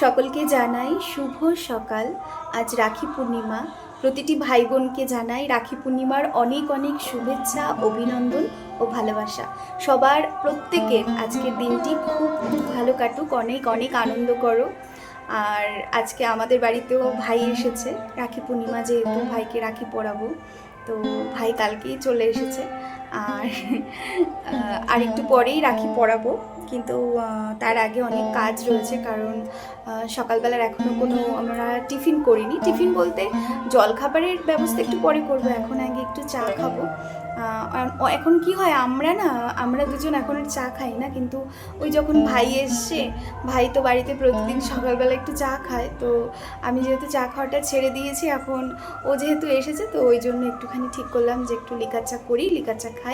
সকলকে জানাই শুভ সকাল। আজ রাখি পূর্ণিমা। প্রতিটি ভাই বোনকে জানাই রাখি পূর্ণিমার অনেক অনেক শুভেচ্ছা, অভিনন্দন ও ভালোবাসা। সবার প্রত্যেকের আজকের দিনটি খুব খুব ভালো কাটুক, অনেক অনেক আনন্দ করো। আর আজকে আমাদের বাড়িতেও ভাই এসেছে, রাখি পূর্ণিমা যেহেতু ভাইকে রাখি পরাবো, তো ভাই কালকেই চলে এসেছে। আর আর একটু পরেই রাখি পরাবো। কিন্তু তার আগে অনেক কাজ রয়েছে কারণ সকালবেলার এখনও কোনো আমরা টিফিন করিনি। টিফিন বলতে জলখাবারের ব্যবস্থা একটু পরে করব। এখন আগে একটু চা খাব। এখন কি হয়, আমরা না, আমরা দুজন এখন আর চা খাই না। কিন্তু ওই যখন ভাই এসছে, ভাই তো বাড়িতে প্রতিদিন সকালবেলা একটু চা খায়। তো আমি যেহেতু চা খাওয়াটা ছেড়ে দিয়েছি এখন, ও যেহেতু এসেছে, তো ওই জন্য একটুখানি ঠিক করলাম যে একটু লিকার চা করি, লিকার চা খাই।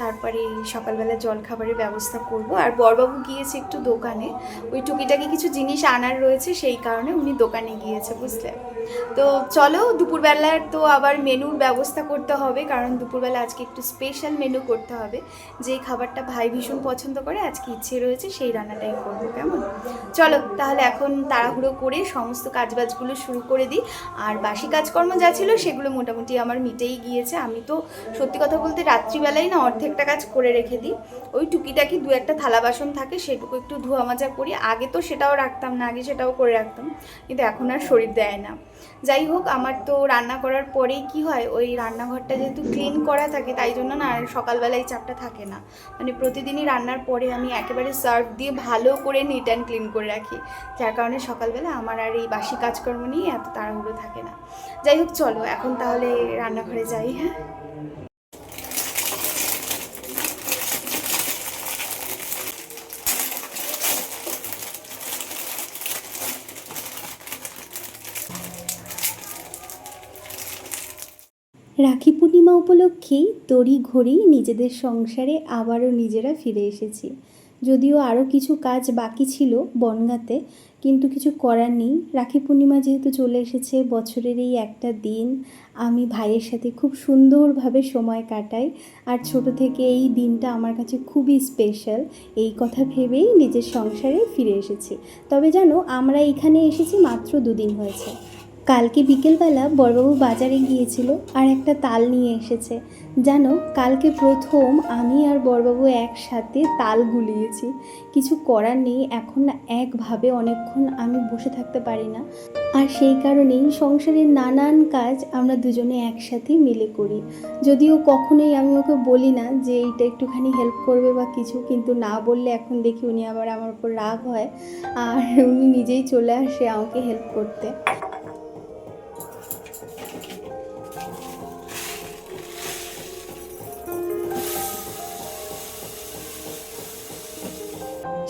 তারপরে সকালবেলা জল খাবারের ব্যবস্থা করব। আর বরবাবু গিয়েছে একটু দোকানে, ওই টুকিটাকি কিছু জিনিস আনার রয়েছে, সেই কারণে উনি দোকানে গিয়েছে, বুঝলে? তো চলো, দুপুরবেলার তো আবার মেনুর ব্যবস্থা করতে হবে, কারণ দুপুরবেলা আজকে একটু স্পেশাল মেনু করতে হবে। যেই খাবারটা ভাই ভীষণ পছন্দ করে, আজকে ইচ্ছে রয়েছে সেই রান্নাটাই করব, কেমন? চলো, তাহলে এখন তাড়াহুড়ো করে সমস্ত কাজবাজগুলো শুরু করে দিই। আর বাসি কাজকর্ম যা ছিল সেগুলো মোটামুটি আমার মিটেই গিয়েছে। আমি তো সত্যি কথা বলতে রাত্রিবেলায় না অর্ধেকটা কাজ করে রেখে দিই। ওই টুকিটাকি দু একটা থালা বাসন থাকে, সেটুকু একটু ধোয়া মাজা করি। আগে তো সেটাও রাখতাম না, আগে সেটাও করে রাখতাম। কিন্তু এখন আর শরীর দেয় না। যাই হোক, আমার তো রান্না করার পরেই কি হয়, ওই রান্নাঘরটা যেহেতু ক্লিন করা থাকে, তাই জন্য না আর সকালবেলায় চাপটা থাকে না। মানে প্রতিদিনই রান্নার পরে আমি একেবারে সার্ভ দিয়ে ভালো করে নিট অ্যান্ড ক্লিন করে রাখি। যার কারণে সকালবেলা আমার আর এই বাসি কাজকর্ম নিয়ে এত তাড়াহুড়ো থাকে না। যাই হোক, চলো, এখন তাহলে রান্নাঘরে যাই হ্যাঁ? রাখি পূর্ণিমা উপলক্ষেই তড়ি ঘড়ি নিজেদের সংসারে আবারও নিজেরা ফিরে এসেছি। যদিও আরও কিছু কাজ বাকি ছিল বনগাঁতে, কিন্তু কিছু করার নেই। রাখি পূর্ণিমা যেহেতু চলে এসেছে, বছরের এই একটা দিন আমি ভাইয়ের সাথে খুব সুন্দরভাবে সময় কাটাই। আর ছোট থেকে এই দিনটা আমার কাছে খুবই স্পেশাল এই কথা ভেবেই নিজের সংসারে ফিরে এসেছি। তবে জানো, আমরা এখানে এসেছি মাত্র দুদিন হয়েছে। কালকে বিকেলবেলা বড়বাবু বাজারে গিয়েছিল আর একটা তাল নিয়ে এসেছে। জানো, কালকে প্রথম আমি আর বড়বাবু একসাথে তাল গুলিয়েছি। কিছু করার নেই, এখন না একভাবে অনেকক্ষণ আমি বসে থাকতে পারি না। আর সেই কারণেই সংসারের নানান কাজ আমরা দুজনে একসাথে মিলে করি। যদিও কখনোই আমি ওকে বলি না যে এইটা একটুখানি হেল্প করবে বা কিছু, কিন্তু না বললে এখন দেখি উনি আবার আমার উপর রাগ হয়। আর উনি নিজেই চলে আসে আমাকে হেল্প করতে।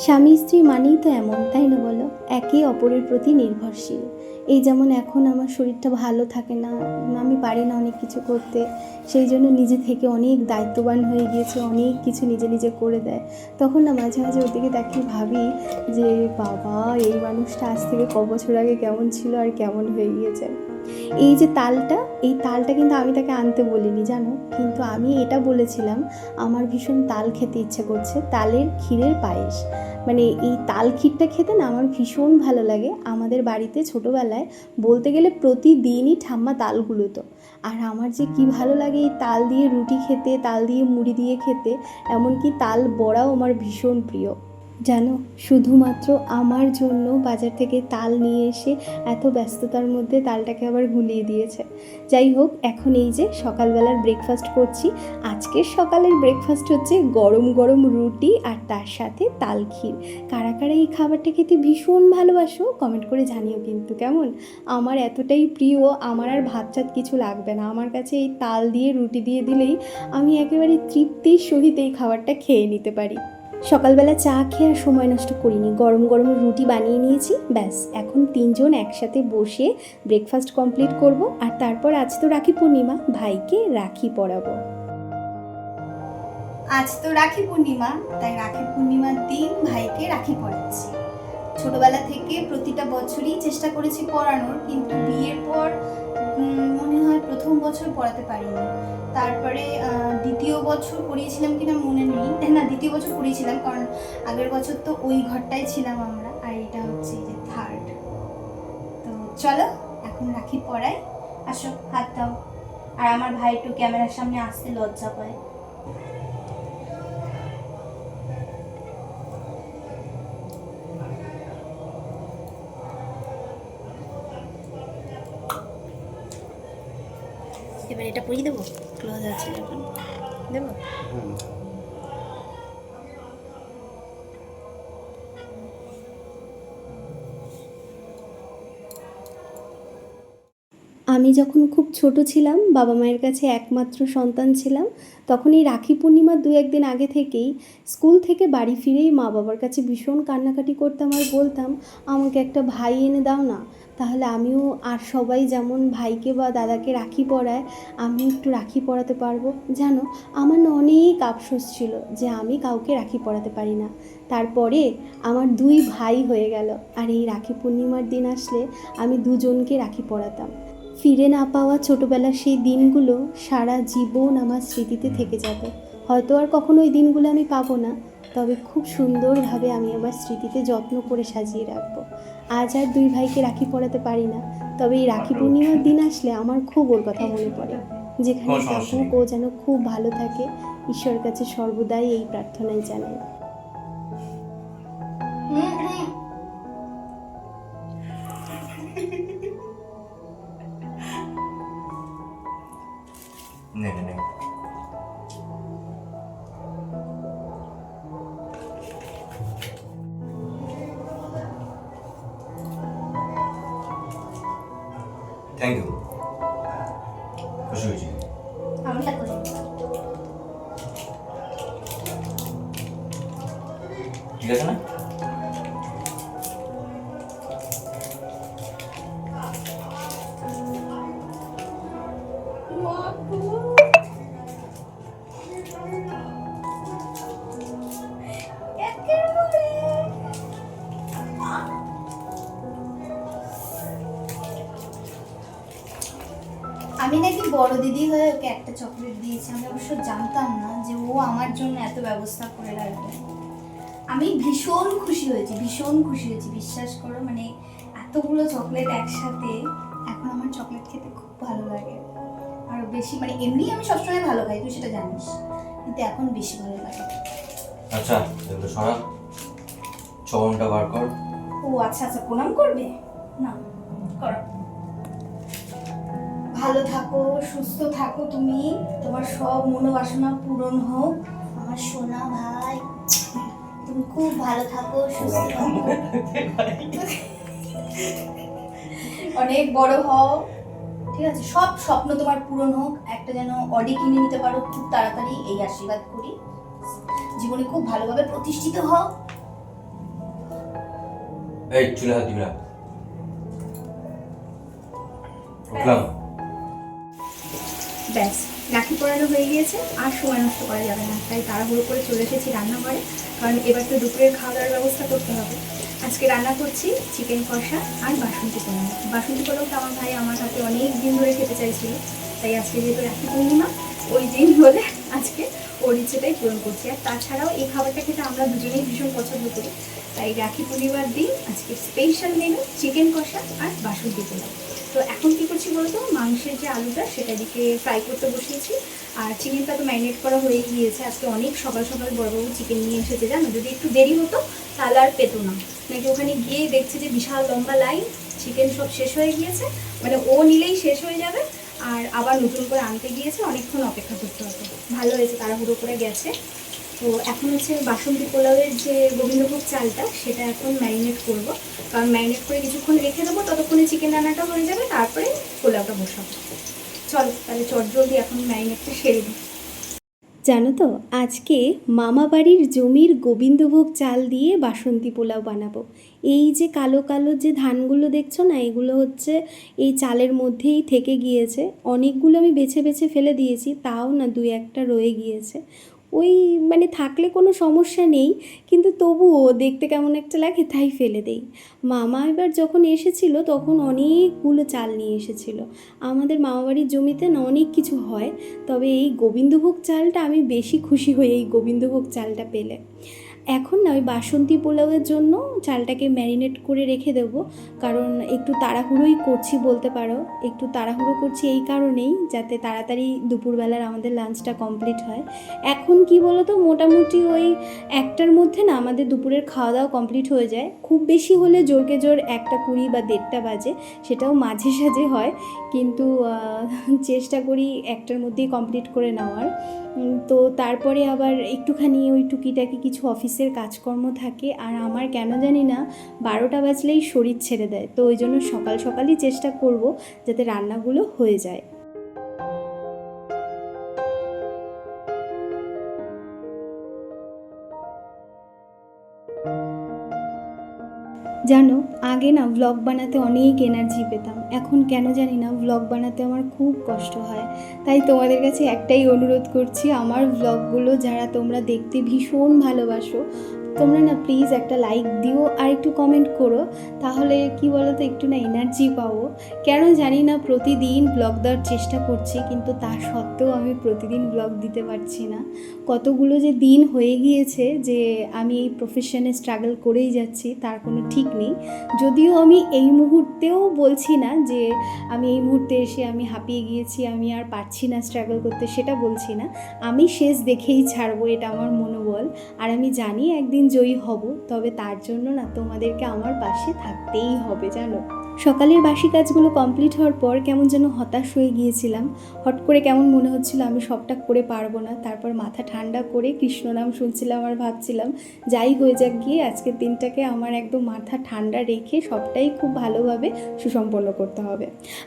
স্বামী স্ত্রী মানেই তো এমন, তাই না বলো? একে অপরের প্রতি নির্ভরশীল। এই যেমন এখন আমার শরীরটা ভালো থাকে না, আমি পারি না অনেক কিছু করতে, সেই জন্য নিজে থেকে অনেক দায়িত্ববান হয়ে গিয়েছে, অনেক কিছু নিজে নিজে করে দেয়। তখন না মাঝে মাঝে ওর দিকে তাকিয়ে ভাবি যে, বাবা, এই মানুষটা আজ থেকে ক বছর আগে কেমন ছিল আর কেমন হয়ে গিয়েছে? এই যে তালটা, এই তালটা কিন্তু আমি তাকে আনতে বলিনি, জানো? কিন্তু আমি এটা বলেছিলাম, আমার ভীষণ তাল খেতে ইচ্ছে করছে, তালের ক্ষীরের পায়েস। মানে এই তাল ক্ষীরটা খেতে না আমার ভীষণ ভালো লাগে। আমাদের বাড়িতে ছোটোবেলায় বলতে গেলে প্রতিদিনই ঠাম্মা তালগুলো তো আর আমার যে কি ভালো লাগে এই তাল দিয়ে রুটি খেতে, তাল দিয়ে মুড়ি দিয়ে খেতে, এমনকি তাল বড়াও আমার ভীষণ প্রিয়। জানো, শুধুমাত্র আমার জন্য বাজার থেকে তাল নিয়ে এসে এত ব্যস্ততার মধ্যে তালটাকে আবার গুলিয়ে দিয়েছে। যাই হোক, এখন এই যে সকালবেলার ব্রেকফাস্ট করছি। আজকের সকালের ব্রেকফাস্ট হচ্ছে গরম গরম রুটি আর তার সাথে তাল ক্ষীর। কারা কারা এই খাবারটা খেতে ভীষণ ভালোবাসো কমেন্ট করে জানিও কিন্তু কেমন? আমার এতটাই প্রিয়, আমার আর ভাত চাত কিছু লাগবে না। আমার কাছে এই তাল দিয়ে রুটি দিয়ে দিলেই আমি একেবারে তৃপ্তির সহিত এই খাবারটা খেয়ে নিতে পারি। সকালবেলা চা খেয়ে আর সময় নষ্ট করিনি। গরম গরম রুটি বানিয়ে নিয়েছি, ব্যাস। এখন তিনজন একসাথে বসে ব্রেকফাস্ট কমপ্লিট করব আর তারপর আজ তো রাখি পূর্ণিমা, ভাইকে রাখি পরাবো। আজ তো রাখি পূর্ণিমা, তাই রাখি পূর্ণিমার দিন ভাইকে রাখি পরাচ্ছি। ছোটবেলা থেকে প্রতিটা বছরই চেষ্টা করেছি পড়ানোর কিন্তু বিয়ের পর মনে হয় প্রথম বছর পড়াতে পারিনি। তারপরে দ্বিতীয় বছর পড়িয়েছিলাম কিনা মনে নেই। না, দ্বিতীয় বছর পড়িয়েছিলাম, কারণ আগের বছর তো ওই ঘরটায় ছিলাম আমরা, আর এটা হচ্ছে যে থার্ড তো চলো, এখন রাখি পড়াই আসো, হাত দাও। আর আমার ভাই একটু ক্যামেরার সামনে আসতে লজ্জা পায়। এবার এটা পরিয়ে দেবো? ক্লোজ আছে যখন দেবো? আমি যখন খুব ছোট ছিলাম, বাবা মায়ের কাছে একমাত্র সন্তান ছিলাম, তখন এই রাখি পূর্ণিমার দু একদিন আগে থেকেই স্কুল থেকে বাড়ি ফিরেই মা বাবার কাছে ভীষণ কান্নাকাটি করতাম আর বলতাম, আমাকে একটা ভাই এনে দাও না। তাহলে আমিও আর সবাই যেমন ভাইকে বা দাদাকে রাখি পরায় আমি একটু রাখি পরাতে পারব। জানো, আমার না অনেক আফসোস ছিল যে আমি কাউকে রাখি পরাতে পারি না। তারপরে আমার দুই ভাই হয়ে গেল, আর এই রাখি পূর্ণিমার দিন আসলে আমি দুজনকে রাখি পরাতাম। ফিরে না পাওয়া ছোটবেলার সেই দিনগুলো সারা জীবন আমার স্মৃতিতে থেকে যাবে। হয়তো আর কখনো ওই দিনগুলো আমি পাবো না, তবে খুব সুন্দরভাবে আমি আমার স্মৃতিতে যত্ন করে সাজিয়ে রাখব। আজ আর দুই ভাইকে রাখি পড়াতে পারি না। তবে এই রাখি পূর্ণিমার দিন আসলে আমার খুব ওর কথা মনে পড়ে। যেখানে থাকুক ও যেন খুব ভালো থাকে ঈশ্বর কাছে সর্বদাই এই প্রার্থনাই জানাই। খুশি হয়েছি আমরা করি ঠিক আছে না আমি নাকি বড় দিদি হয়ে ওকে একটা চকলেট দিয়েছি আমি অবশ্য জানতাম না যে ও আমার জন্য এত ব্যবস্থা করে রাখবে। আমি ভীষণ খুশি হয়েছি ভীষণ খুশি হয়েছি বিশ্বাস করো মানে এতগুলো চকলেট একসাথে এখন আমার চকলেট খেতে খুব ভালো লাগে। আর বেশি মানে এমনি আমি সবসময় ভালো খাই তুই সেটা জানিস কিন্তু এখন বেশি ভালো লাগে। আচ্ছা এগুলো সরা। চবনটা বার কর। ও আচ্ছা আচ্ছা প্রণাম করবে? না করো। ভালো থাকো, সুস্থ থাকো তুমি। তোমার সব মনোবাসনা পূরণ হোক। আমার সোনা ভাই, তুমি খুব ভালো থাকো, সুস্থ থাকো। অনেক বড় হও। ঠিক আছে? সব স্বপ্ন তোমার পূরণ হোক। একটা যেন অডি কিনে নিতে পারো, খুব তাড়াতাড়ি এই আশীর্বাদ করি। জীবনে খুব ভালোভাবে প্রতিষ্ঠিত হও। এই, চুলে হাত দিবি না। উঠলাম। ব্যাস রাখি পরানো হয়ে গিয়েছে, আর সময় নষ্ট করা যাবে না। তাই তাড়াহুড়ো করে চলে এসেছি রান্নাঘরে, কারণ এবার তো দুপুরের খাওয়া দাওয়ার ব্যবস্থা করতে হবে। আজকে রান্না করছি চিকেন কষা আর বাসন্তী পোলাও। বাসন্তী পোলাওটা আমার ভাই আমার হাতে অনেক দিন ধরে খেতে চাইছিল, তাই আজকে যেহেতু রাখি পূর্ণিমা, ওই দিন বলে আজকে ওর ইচ্ছেটাই পূরণ করছি। আর তাছাড়াও এই খাবারটা খেতে আমরা দুজনেই ভীষণ পছন্দ করি। তাই রাখি পূর্ণিমার দিন আজকে স্পেশাল মেনু চিকেন কষা আর বাসন্তী পোলাও। তো এখন কি করছি বলতো? মাংসের যে আলুটা সেটা দিকে ফ্রাই করতে বসিয়েছি। আর চিকেনটা তো ম্যারিনেট করা হয়ে গিয়েছে। আজকে অনেক সকাল সকাল বড়বাবু চিকেন নিয়ে এসেছে, জানো? যদি একটু দেরি হতো তাহলে আর পেতো না। নাকি ওখানে গিয়ে দেখছে যে বিশাল লম্বা লাইন চিকেন সব শেষ হয়ে গিয়েছে। মানে ও নিলেই শেষ হয়ে যাবে। আর আবার নতুন করে আনতে গিয়েছে, অনেকক্ষণ অপেক্ষা করতে হবে ভালো হয়েছে, তাড়াহুড়ো করে গেছে। তো এখন হচ্ছে বাসন্তী পোলাওয়ের যে গোবিন্দভোগ চালটা, সেটা এখন ম্যারিনেট করব। কারণ ম্যারিনেট করে কিছুক্ষণ রেখে দেবো, ততক্ষণে চিকেন রান্নাটা হয়ে যাবে, তারপরে পোলাওটা বসাবো। চলো, তাহলে চট জলদি এখন ম্যারিনেটটা সেরে দিই জানো তো, আজকে মামাবাড়ির জমির গোবিন্দভোগ চাল দিয়ে বাসন্তী পোলাও বানাবো। এই যে কালো কালো যে ধানগুলো দেখছ না, এগুলো হচ্ছে এই চালের মধ্যেই থেকে গিয়েছে। অনেকগুলো আমি বেছে বেছে ফেলে দিয়েছি, তাও না দুই একটা রয়ে গিয়েছে। ওই মানে থাকলে কোনো সমস্যা নেই, কিন্তু তবুও দেখতে কেমন একটা লাগে তাই ফেলে দেই। মামা এবার যখন এসেছিল তখন অনেকগুলো চাল নিয়ে এসেছিল। আমাদের মামাবাড়ির জমিতে না অনেক কিছু হয়, তবে এই গোবিন্দভোগ চালটা আমি বেশি খুশি হই এই গোবিন্দভোগ চালটা পেলে। এখন না ওই বাসন্তী পোলাওয়ের জন্য চালটাকে ম্যারিনেট করে রেখে দেবো। কারণ একটু তাড়াহুড়োই করছি বলতে পারো। একটু তাড়াহুড়ো করছি এই কারণেই যাতে তাড়াতাড়ি দুপুরবেলার আমাদের লাঞ্চটা কমপ্লিট হয়। এখন কি বলো তো মোটামুটি ওই একটার মধ্যে না আমাদের দুপুরের খাওয়া দাওয়া কমপ্লিট হয়ে যায়। খুব বেশি হলে জোরকে জোর একটা কুড়ি বা দেড়টা বাজে, সেটাও মাঝে সাঝে হয়। কিন্তু চেষ্টা করি একটার মধ্যেই কমপ্লিট করে নেওয়ার। তো তারপরে আবার একটুখানি ওই টুকিটাকি কিছু অফিসের কাজকর্ম থাকে আর আমার কেন জানি না বারোটা বাজলেই শরীর ছেড়ে দেয়। তো ওই জন্য সকাল সকালই চেষ্টা করব যাতে রান্নাগুলো হয়ে যায়। জানো, আগে না ব্লগ বানাতে অনেক এনার্জি পেতাম। এখন কেন জানি না ব্লগ বানাতে আমার খুব কষ্ট হয়। তাই তোমাদের কাছে একটাই অনুরোধ করছি, আমার ব্লগগুলো যারা তোমরা দেখতে ভীষণ ভালোবাসো, তোমরা না প্লিজ একটা লাইক দিও আর একটু কমেন্ট করো, তাহলে কি বলো তো একটু না এনার্জি পাবো কেন জানি না প্রতিদিন ব্লগ দেওয়ার চেষ্টা করছি, কিন্তু তা সত্ত্বেও আমি প্রতিদিন ব্লগ দিতে পারছি না। কতগুলো যে দিন হয়ে গিয়েছে যে আমি এই প্রফেশনে স্ট্রাগল করেই যাচ্ছি, তার কোনো ঠিক নেই। যদিও আমি এই মুহূর্তেও বলছি না যে আমি এই মুহূর্তে এসে আমি হাঁপিয়ে গিয়েছি, আমি আর পারছি না স্ট্রাগল করতে, সেটা বলছি না। আমি শেষ দেখেই ছাড়বো, এটা আমার মনোবল। আর আমি জানি একদিন জয়ী হব, তবে তার জন্য না তোমাদেরকে আমার পাশে থাকতেই হবে, জানো? সকালের বাসি কাজগুলো কমপ্লিট হওয়ার পর কেমন যেন হতাশ হয়ে গিয়েছিলাম। হট করে কেমন মনে হচ্ছিল আমি সবটা করে পারব না। তারপর মাথা ঠান্ডা করে কৃষ্ণ নাম শুনছিলাম আর ভাবছিলাম, যাই হয়ে যাক গিয়ে আজকের দিনটাকে আমার একদম মাথা ঠান্ডা রেখে সবটাই খুব ভালোভাবে সুসম্পন্ন করতে হবে।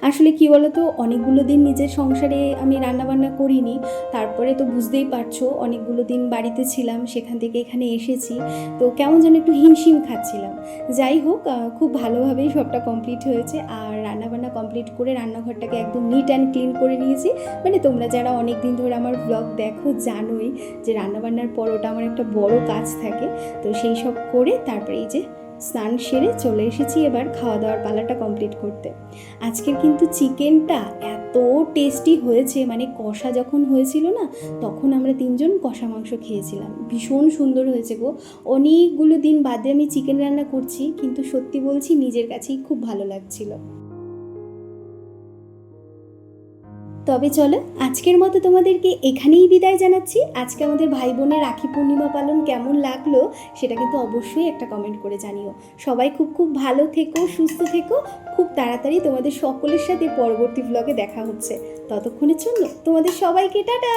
আসলে কি বলতো, অনেকগুলো দিন নিজের সংসারে আমি রান্নাবান্না করিনি। তারপরে তো বুঝতেই পারছ, অনেকগুলো দিন বাড়িতে ছিলাম, সেখান থেকে এখানে এসেছি। তো কেমন যেন একটু হিমশিম খাচ্ছিলাম। যাই হোক খুব ভালোভাবেই সবটা কমপ্লিট হয়েছে আর রান্নাবান্না কমপ্লিট করে রান্নাঘরটাকে একদম নিট অ্যান্ড ক্লিন করে নিয়েছি। মানে তোমরা যারা অনেক দিন ধরে আমার ব্লগ দেখো, জানোই যে রান্নাবান্নার পর ওটা আমার একটা বড় কাজ থাকে। তো সেই সব করে তারপরে এই যে স্নান সেরে চলে এসেছি এবার খাওয়া দাওয়ার পালাটা কমপ্লিট করতে। আজকের কিন্তু চিকেনটা এত টেস্টি হয়েছে মানে কষা যখন হয়েছিল না, তখন আমরা তিনজন কষা মাংস খেয়েছিলাম। ভীষণ সুন্দর হয়েছে গো। অনেকগুলো দিন বাদে আমি চিকেন রান্না করছি, কিন্তু সত্যি বলছি নিজের কাছেই খুব ভালো লাগছিল। তবে চলো, আজকের মতো তোমাদেরকে এখানেই বিদায় জানাচ্ছি। আজকে আমাদের ভাই বোনের রাখি পূর্ণিমা পালন কেমন লাগল, সেটা কিন্তু অবশ্যই একটা কমেন্ট করে জানিও। সবাই খুব খুব ভালো থেকো, সুস্থ থেকো, খুব তাড়াতাড়ি তোমাদের সকলের সাথে পরবর্তী ব্লগে দেখা হচ্ছে। ততক্ষণের জন্য তোমাদের সবাইকে টাটা!